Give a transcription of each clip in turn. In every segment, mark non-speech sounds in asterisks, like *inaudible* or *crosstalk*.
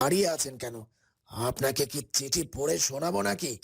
দাঁড়িয়ে আছেন কেন? আপনাকে কি চিঠি পড়ে শোনাবো নাকি?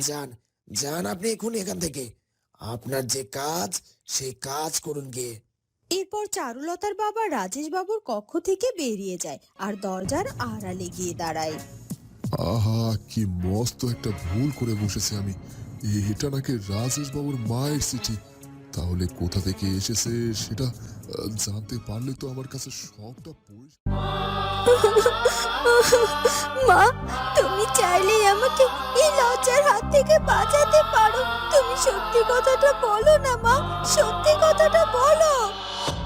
যান যান আপনি এখন এখান থেকে। আপনার যে কাজ সেই কাজ করুন গিয়ে। এরপর চারুলতার বাবা রাজেশ বাবুর কক্ষ থেকে বেরিয়ে যায় আর দরজার আড়ালে গিয়ে দাঁড়ায়। আহা কি মস্ত একটা ভুল করে বসেছি আমি। এটা নাকি রাজেশ বাবুর মায়ের চিঠি। তাহলে কোথা থেকে এসেছে সেটা জানতে পারলে তো আমার কাছে সবটা *laughs* মা তুমি চাইলেই আমাকে এই লজ্জার হাত থেকে বাঁচাতে পারো। তুমি সত্যি কথাটা বলো না মা সত্যি কথাটা বলো।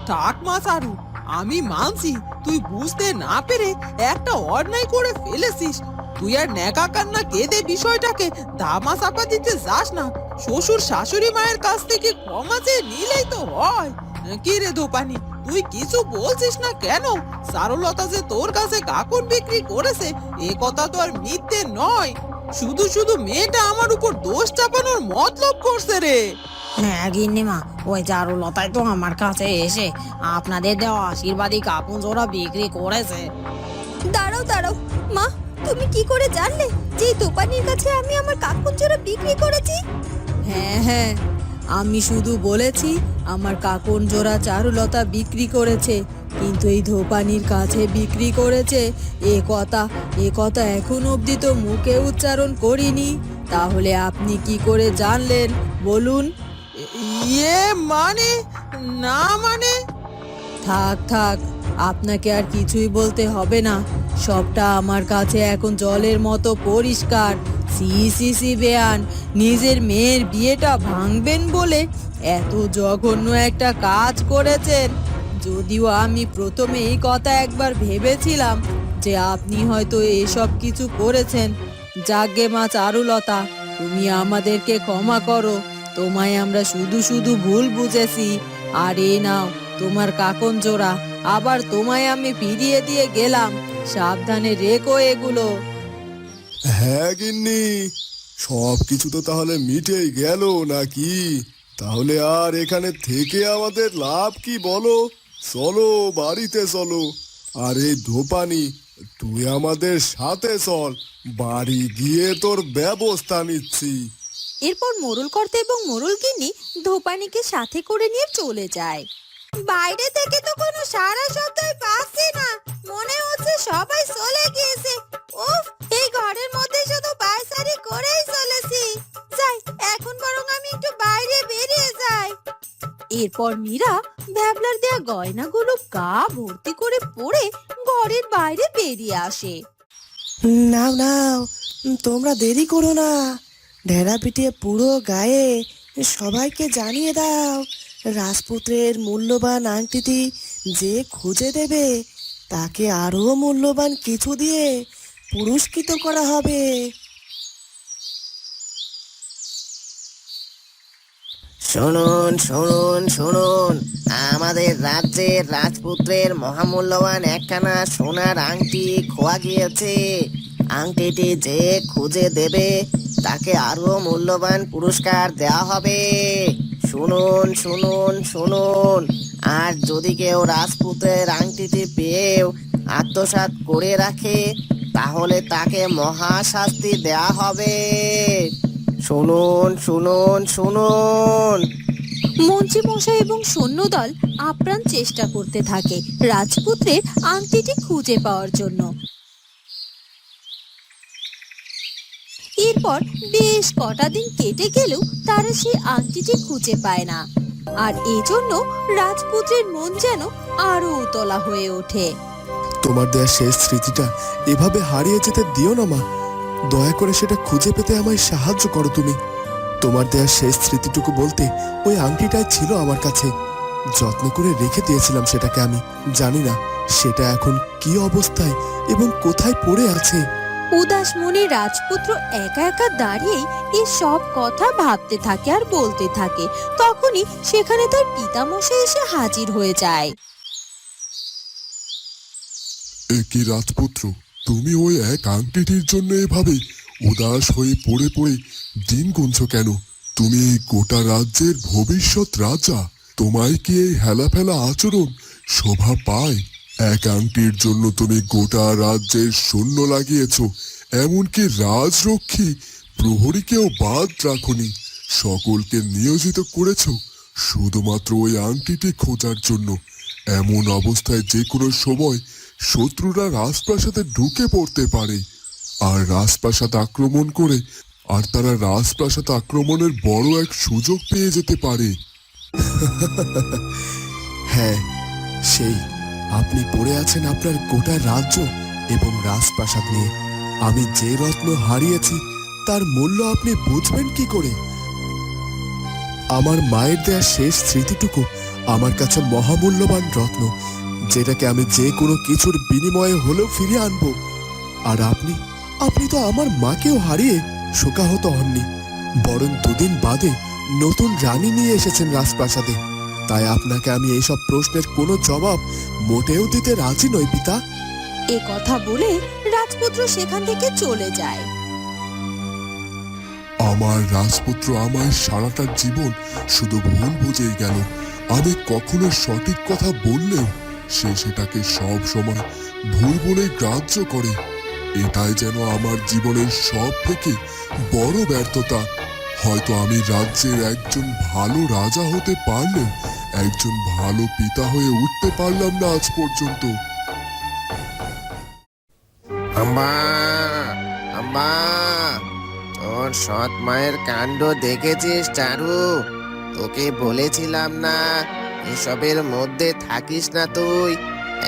থাক মা সারু আমি মানছি তুই বুঝতে না পেরে একটা অন্যায় করে ফেলেছিস। তুই আর ন্যাকা কান্না কেঁদে বিষয়টাকে দামা চাপা দিতে যাস না। শ্বশুর শাশুড়ি মায়ের কাছ থেকে ক্ষমা চেয়ে নিলেই তো হয়। কি রে দোপানি তুই কিছু বলছিস না কেন? সারলতা যে তোর কাছে কাকুন বিক্রি করেছে এ কথা তো আর মিথ্যে নয়। শুধু শুধু মেয়েটা আমার উপর দোষ চাপানোর মতলব করছে রে। হ্যাঁ গিন্নিমা ওই চারুলতাই তো আমার কাছে এসে আপনাদের দেওয়া আশীর্বাদী কাকুন জোড়া বিক্রি করেছে। দাঁড়াও দাঁড়াও। মা তুমি কি করে জানলে যে দোকানির কাছে আমি আমার কাকুঞ্জোরা বিক্রি করেছি? হ্যাঁ হ্যাঁ। আমি শুধু বলেছি আমার কাকুন জোড়া চারুলতা বিক্রি করেছে কিন্তু এই ধোপানির কাছে বিক্রি করেছে। এ কথা এ কথা এখন অবধি তো মুখে উচ্চারণ করিনি। তাহলে আপনি কি করে জানলেন? বলুন। ইয়ে মানে? না মানে? থাক থাক আপনাকে আর কিছুই বলতে হবে না। সবটা আমার কাছে এখন জলের মতো পরিষ্কার। সি সি সি বেয়ান, নিজের মেয়ের বিয়েটা ভাঙবেন বলে এত জঘন্য একটা কাজ করেছেন। যদিও আমি প্রথমে এই কথা একবার ভেবেছিলাম যে আপনি হয়তো এসব কিছু করেছেন। যাগে মা চারুলতা, তুমি আমাদেরকে ক্ষমা করো, তোমায় আমরা শুধু শুধু ভুল বুঝেছি। আর এ নাও, তোমার কাকন জোড়া, আবার তোমায় আমি ফিরিয়ে দিয়ে গেলাম। সাবধানে রেখো এগুলো। হ্যাঁ গিন্নি সব কিছু তো তাহলে মিটেই গেল নাকি? তাহলে আর এখানে থেকে আমাদের লাভ কি বলো? চলো, বাড়িতে চলো। আর এই ধোপানি, তুই আমাদের সাথে চল, বাড়ি গিয়ে তোর ব্যবস্থা নিচ্ছি। এরপর মোরল কর্তা এবং মোরল গিন্নি ধোপানিকে সাথে করে নিয়ে চলে যায়। বাইরে থেকে তো কোনো সারা শব্দই পাচ্ছি না। মনে হচ্ছে সবাই চলে গিয়েছে। উফ, এই ঘরের মধ্যে শুধু বাইসারি করেই চলেছি। যাই, এখন বরং আমি একটু বাইরে বেরিয়ে যাই। এরপর মীরা ভ্যাবলার দেয়া গয়নাগুলো গা ভর্তি করে পরে ঘরের বাইরে বেরিয়ে আসে। নাও নাও, তোমরা দেরি করো না। ঢেরা পিটিয়ে পুরো গায়ে সবাইকে জানিয়ে দাও। রাজপুত্রের মূল্যবান আংটিটি যে খুঁজে দেবে, তাকে আরও মূল্যবান কিছু দিয়ে পুরস্কৃত করা হবে। শুনুন শুনুন শুনুন। আমাদের রাজ্যের রাজপুত্রের মহামূল্যবান একখানা সোনার আংটি খোয়া গিয়েছে। আংটিটি যে খুঁজে দেবে, তাকে আরও মূল্যবান পুরস্কার দেওয়া হবে। শুনুন শুনুন শুনুন। আর যদি কেউ রাজপুতের আংটিটি পেয়েও আত্মসাৎ করে রাখে, তাহলে তাকে মহা শাস্তি দেওয়া হবে। শুনুন শুনুন শুনুন। মন্ত্রী মশাই এবং সৈন্যদল আপ্রাণ চেষ্টা করতে থাকে রাজপুত্রের আংটিটি খুঁজে পাওয়ার জন্য। এরপর বেশ কটা দিন কেটে গেলেও তারা সেই আংটিটি খুঁজে পায় না। আর এজন্য রাজপুত্রের মন যেন আরও উতলা হয়ে ওঠে। তোমার দেয়া শেষ স্মৃতিটা এভাবে হারিয়ে যেতে দিও না, মা। দয়া করে সেটা খুঁজে পেতে আমায় সাহায্য করো তুমি। তোমার দেয়া শেষ স্মৃতিটুকু বলতে ওই আংটিটাই ছিল আমার কাছে। যত্ন করে রেখে দিয়েছিলাম সেটাকে আমি। জানি না সেটা এখন কি অবস্থায় এবং কোথায় পড়ে আছে। উদাস মনে রাজপুত্র একা একা দাঁড়িয়ে এই সব কথা ভাবতে থাকে আর বলতে থাকে। তখনই সেখানে তার পিতামশাই এসে হাজির হয়ে যায়। এ কি রাজপুত্র? তুমি ওই এক আংটিটির জন্য এভাবে উদাস হয়ে পড়ে পড়ে দিন গুনছ কেন? তুমি গোটা রাজ্যের ভবিষ্যৎ রাজা। তোমায় কি এই হেলাফেলা আচরণ শোভা পায়? এক আংটির জন্য তুমি গোটা রাজ্যের সৈন্য লাগিয়েছ, এমনকি রাজরক্ষী প্রহরীকেও বাদ রাখনি। সকলকে নিয়োজিত করেছ শুধুমাত্র ওই আংটিটি খোঁজার জন্য। এমন অবস্থায় যে কোনো সময় শত্রুরা রাজপ্রাসাদে ঢুকে পড়তে পারে। আর রাজপ্রাসাদ আক্রমণ করে আর তারা রাজপ্রাসাদ আক্রমণের বড় এক সুযোগ পেয়ে যেতে পারে। *laughs* হ্যাঁ সেই। আপনি পড়ে আছেন আপনার গোটা রাজ্য এবং রাজপ্রাসাদ নিয়ে। আমি যে রত্ন হারিয়েছি, তার মূল্য আপনি বুঝবেন কি করে? আমার মায়ের দেয়া শেষ স্মৃতিটুকু আমার কাছে মহামূল্যবান রত্ন, যেটাকে আমি যে কোনো কিছুর বিনিময়ে হলেও ফিরিয়ে আনব। আর আপনি আপনি তো আমার মাকেও হারিয়ে শোকাহত হননি, বরং দুদিন বাদে নতুন রানী নিয়ে এসেছেন রাজপ্রাসাদে। তাই আপনাকে আমি এইসব প্রশ্নের কোনো জবাব মোটেও দিতে রাজি নই পিতা। এ কথা বলে রাজপুত্র সেখান থেকে চলে যায়। আমার রাজপুত্র আমার সারাটা জীবন শুধু ভুল বুঝেই গেল। আমি কখনো সঠিক কথা বললেও সে সেটাকে সব সময় ভুল বলে গ্রাহ্য করে। এটাই যেন আমার জীবনের সব থেকে বড় ব্যর্থতা। হয়তো আমি রাজ্যের একজন ভালো রাজা হতে পারলেও একজন ভালো পিতা হয়ে উঠতে পারলাম না আজ পর্যন্ত। আম্মা আম্মা তোর সৎ মায়ের কাণ্ড দেখেছিস চারু? তোকে বলেছিলাম না এসবের মধ্যে থাকিস না তুই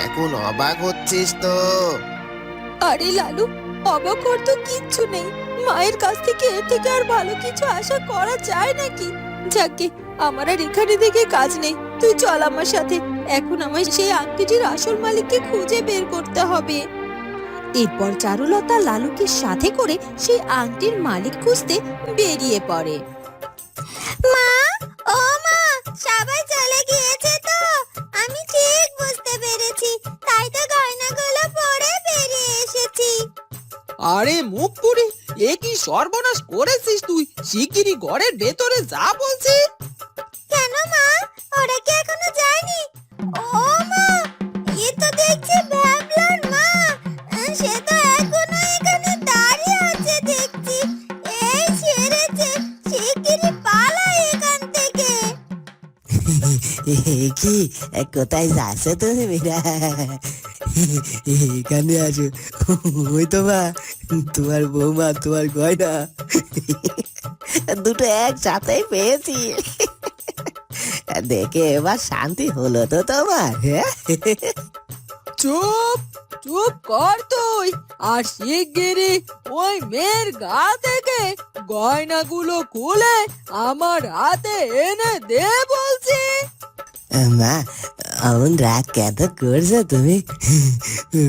এখন অবাক হচ্ছিস তো। আরে লালু অবাক হওয়ার তো কিচ্ছু নেই। মায়ের কাছ থেকে এর থেকে আর ভালো কিছু আশা করা যায় নাকি? যাকে আমার আর এখানে থেকে কাজ নেই। তুই চল আমার সাথে। এখন আমায় সেই আংটিটির আসল মালিককে খুঁজে বের করতে হবে। এরপর চারুলতা লালুকে সাথে করে সেই আংটির মালিক খুঁজতে বেরিয়ে পড়ে। মা ও মা সবাই চলে গিয়েছে তো। আমি ঠিক বুঝতে পেরেছি। তাই তো গয়নাগুলো পরে বেরিয়ে এসেছি। আরে মুখ পুরি এ কি সর্বনাশ করেছিস তুই? শিগগিরই ঘরের ভেতরে যা বলছি কেন মা? ওরা কি এখনও যায়নি? ও মা তো মা। সে তো এখনও এখানে দাঁড়িয়ে আছে দেখছি। এই শিগগিরই এখান থেকে। *laughs* কি? কোথায় যাচ্ছ তুমি? মীরা *laughs* এখানে আছো। *laughs* ওই তো মা, তোমার বৌমা, তোমার গয়না। দুটো একসাথেই পেয়েছি। দেখে এবার শান্তি হলো তো তোমার হ্যাঁ? চুপ চুপ কর তুই আর শিগগিরই ওই মেয়ের গা থেকে গয়নাগুলো খুলে আমার হাতে এনে দে বলছি। মা অমন রাগ কেন করছ তুমি?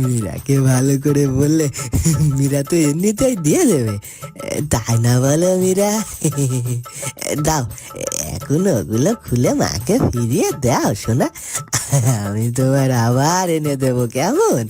মীরাকে ভালো করে বললে মীরা তো এমনিতেই দিয়ে দেবে। তাই না বলো মীরা? দাও, এখন ওগুলো খুলে মাকে ফিরিয়ে দাও শোনা আমি তোমার আবার এনে দেবো কেমন?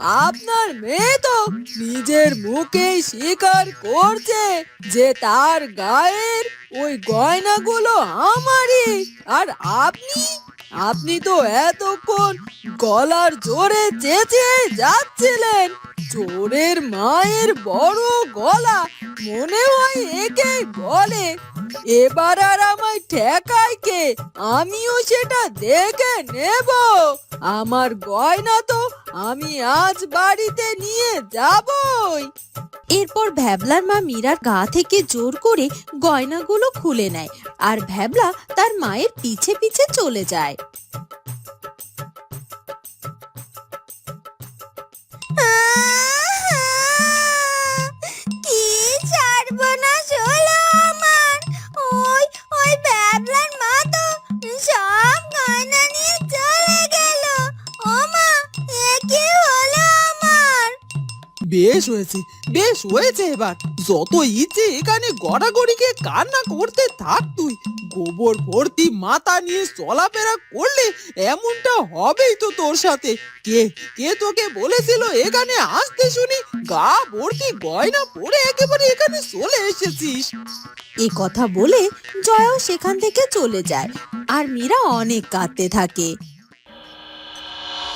আপনার মেয়ে তো নিজের মুখেই স্বীকার করছে যে তার গায়ের ওই গয়নাগুলো আমারই। আর আপনি? আপনি তো এতক্ষণ গলার জোরে চেঁচিয়ে যাচ্ছিলেন। চোরের মায়ের বড় গলা মনে হয় একে বলে এবার আর আমায় ঠেকায় কে? আমিও সেটা দেখে নেব। আমার গয়না তো আমি আজ বাড়িতে নিয়ে যাবই। এরপর ভ্যাবলার মা মীরার গা থেকে জোর করে গয়নাগুলো খুলে নেয়, আর ভ্যাবলা তার মায়ের পিছে পিছে চলে যায়। বেশ হয়েছে বেশ হয়েছে এবার। যত ইচ্ছে এখানে গড়াগড়িকে কান্না করতে থাক তুই। গোবর ভর্তি মাথা নিয়ে চলাফেরা করলে এমনটা হবেই তো তোর সাথে। কে কে তোকে বলেছিল এখানে আসতে শুনি? গা ভর্তি গয়না পরে একেবারে এখানে চলে এসেছিস। এ কথা বলে জয়াও সেখান থেকে চলে যায়, আর মীরা অনেক কাঁদতে থাকে।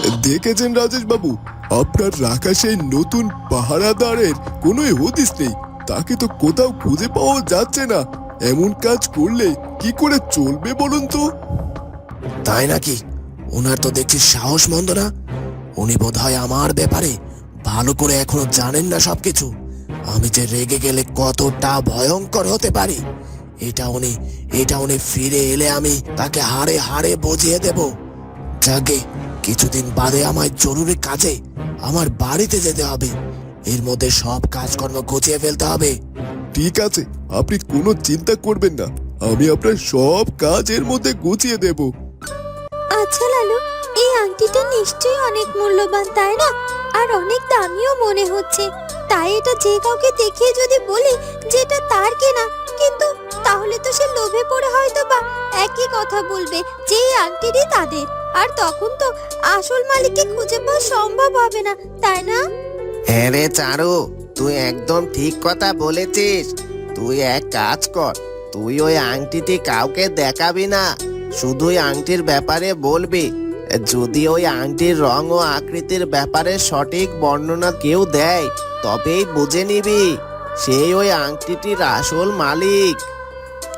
দেখেছেন রাজেশ বাবু, আপনার রাখা সেই নতুন পাহারাদারের কোনো হদিস নেই। তাকে তো কোথাও খুঁজে পাওয়া যাচ্ছে না। এমন কাজ করলে কি করে চলবে বলুন তো? তাই নাকি? ওনার তো দেখছি সাহস মন্দ না। উনি বোধ হয় আমার ব্যাপারে ভালো করে এখনও জানেন না সবকিছু। আমি যে রেগে গেলে কতটা ভয়ঙ্কর হতে পারি। এটা উনি এটা উনি ফিরে এলে আমি তাকে হাড়ে হাড়ে বুঝিয়ে দেব। যাকে কিছুদিন বাদে আমায় জরুরি কাজে আমার বাড়িতে যেতে হবে। এর মধ্যে সব কাজকর্ম গুছিয়ে ফেলতে হবে। ঠিক আছে আপনি কোনো চিন্তা করবেন না। আমি আপনার সব কাজ এর মধ্যে গুছিয়ে দেব। আচ্ছা লালু এই আংটিটা নিশ্চয়ই অনেক মূল্যবান তাই না? আর অনেক দামিও মনে হচ্ছে। তাই এটা যে কাউকে দেখিয়ে যদি বলি যে এটা তার কেনা কিন্তু তাহলে তো সে লোভে পড়ে হয়তো বা একই কথা বলবে যে এই আংটিটি তাদের। আর তখন তো আসল মালিককে খুঁজে পাওয়া সম্ভব হবে না তাই না? হ্যাঁ রে চারু তুই একদম ঠিক কথা বলেছিস। তুই এক কাজ কর তুই ওই আংটিটি কাউকে দেখাবি না শুধুই আংটির ব্যাপারে বলবি। যদি ওই আংটির রং ও আকৃতির ব্যাপারে সঠিক বর্ণনা কেউ দেয় তবেই বুঝে নিবি সেই ওই আংটিটির আসল মালিক।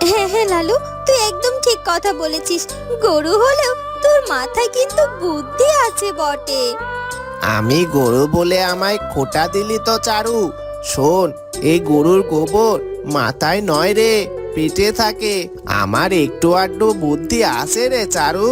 হ্যাঁ হ্যাঁ লালু তুই একদম ঠিক কথা বলেছিস। গরু হলেও তোর মাথায় কিন্তু বুদ্ধি আছে বটে। আমি গরু বলে আমায় খোটা দিলি তো চারু। শোন এই গরুর গোবর মাথায় নয় রে পেটে থাকে। আমার একটু আড্ডু বুদ্ধি আছে রে চারু।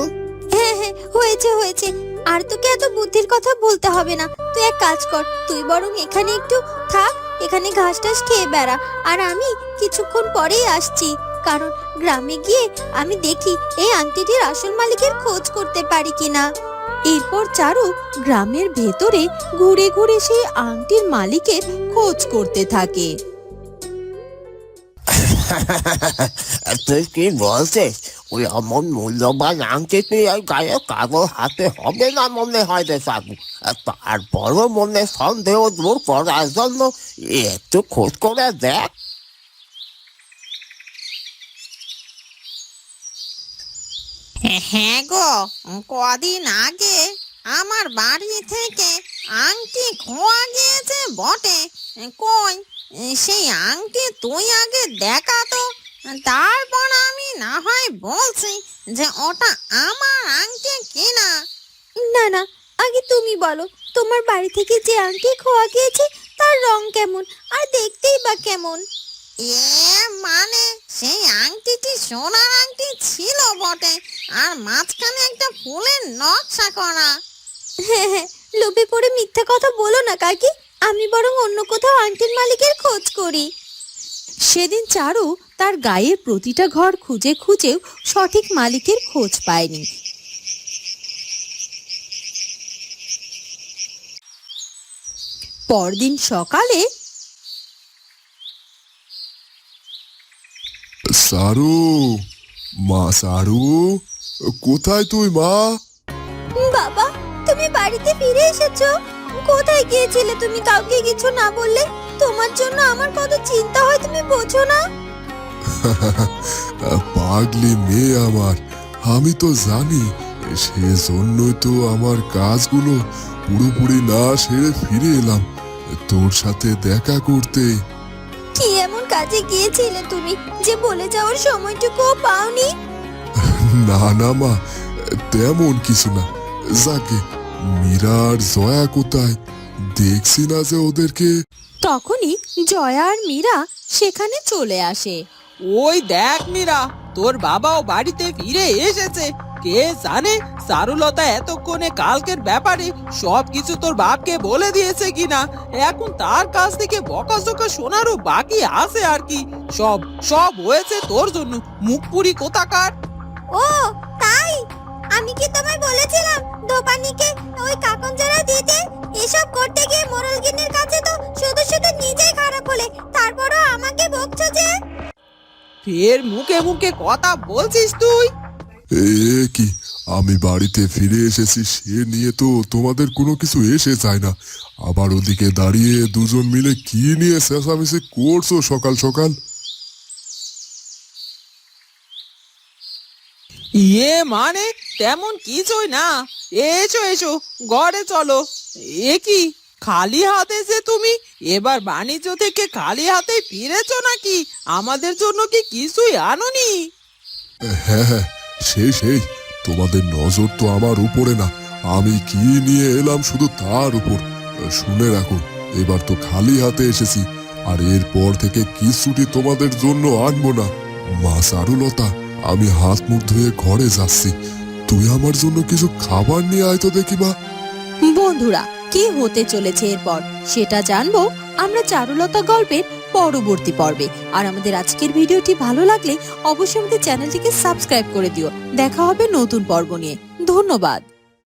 হ্যাঁ হ্যাঁ হয়েছে হয়েছে। আর তোকে এত বুদ্ধির কথা বলতে হবে না। তুই এক কাজ কর তুই বরং এখানে একটু থাক এখানে ঘাস টাস খেয়ে বেড়া। আর আমি কিছুক্ষণ পরেই আসছি। কারণ গ্রামে গিয়ে আমি দেখি এই আংটিটির আসল মালিকের খোঁজ করতে পারি কিনা। এরপর চারু গ্রামের ভেতরে ঘুরে ঘুরে সেই আংটির মালিকের খোঁজ করতে থাকে। *laughs* তুই কি বলছিস? ওই অমন মূল্যবান আংটিটি ওই গায়ে কারও হাতে হবে না মনে হয় রে সাবু তারপরও মনে সন্দেহ দূর করার জন্য একটু খোঁজ করে দেখ। হ্যাঁ গো, কদিন আগে আমার বাড়ি থেকে আংটি খোয়া গিয়েছে বটে। কই, সেই আংটি তুই আগে দেখা তো। তারপর আমি না হয় বলছি যে ওটা আমার আংটি কিনা। না না, আগে তুমি বলো, তোমার বাড়ি থেকে যে আংটি খোয়া গিয়েছে, তার রং কেমন? আর দেখতেই বা কেমন? এ মানে সেই আংটিটি সোনার আংটি ছিল বটে? আর মাঝখানে একটা ফুলের নকশা করা। হ্যাঁ হ্যাঁ লোভে পড়ে মিথ্যা কথা বলো না কাকি। আমি বরং অন্য কোথাও আংটির মালিকের খোঁজ করি। সেদিন চারু তার গায়ের প্রতিটা ঘর খুঁজে খুঁজেও সঠিক মালিকের খোঁজ পায়নি। পরদিন সকালে সারু মা সারু কোথায় তুই মা? বাবা তুমি বাড়িতে ফিরে এসেছ। কোথায় গিয়েছিলে তুমি কাউকে কিছু না বললে? তোমার জন্য আমার কত চিন্তা হয় তুমি বোঝো না। *laughs* পাগলি মেয়ে আমার আমি তো জানি সেজন্যই তো আমার কাজগুলো পুরোপুরি না সেরে ফিরে এলাম। তোর সাথে দেখা করতে কাজে গিয়েছিলে তুমি? যে বলে যাওয়ার সময়টুকুও পাওনি? না না মা তেমন কিছু না। যাকে মীরা আর জয়া কোথায়? দেখছি না যে ওদেরকে। তখনই জয়া আর মীরা সেখানে চলে আসে। ওই দেখ মীরা তোর বাবাও বাড়িতে ফিরে এসেছে। কে জানে চারুলতা এতক্ষণে কালকের ব্যাপারে সব কিছু তোর বাপকে বলে দিয়েছে কিনা? এখন তার কাছ থেকে বকাঝকা শোনারও বাকি আছে আর কি। সব সব হয়েছে তোর জন্য। মুখপুরি কোথাকার? ও তাই? আমি কি তোমায় বলেছিলাম দোপানিকে ওই কাকন জোড়া দিতে? এসব করতে গিয়ে মোরল গিন্নির কাছে তো শুধু শুধু নিজেই খারাপ হলে তারপরও আমাকে বকছো যে? ফের মুখে মুখে কথা বলছিস তুই? এ কি? আমি বাড়িতে ফিরে এসেছি সে নিয়ে তো তোমাদের কোনো কিছু এসে যায় না। আবার ওদিকে দাঁড়িয়ে দুজন মিলে কি নিয়ে চেঁচামেচি করছ সকাল সকাল? ইয়ে মানে তেমন কিছুই না। এসো এসো ঘরে চলো। এ কি খালি হাতে যে তুমি? এবার বাণিজ্য থেকে খালি হাতে ফিরেছো নাকি? আমাদের জন্য কি কিছুই আনোনি? হ্যাঁ হ্যাঁ সেই সেই। তোমাদের নজর তো আমার উপরে না। আমি কি নিয়ে এলাম শুধু তার উপর? শুনে রাখো, এবার তো খালি হাতে এসেছি, আর এরপর থেকে কিছুটি তোমাদের জন্য আনব না। মা চারুলতা আমি হাত মুখ ধুয়ে ঘরে যাচ্ছি। তুই আমার জন্য কিছু খাবার নিয়ে আয় তো দেখি মা। বন্ধুরা, কি হতে চলেছে এরপর? সেটা জানব, আমরা চারুলতা গল্পের পরবর্তী পর্বে। আর আমাদের আজকের ভিডিওটি ভালো লাগলে অবশ্যই আমাদের চ্যানেলটিকে সাবস্ক্রাইব করে দিও। দেখা হবে নতুন পর্ব নিয়ে। ধন্যবাদ।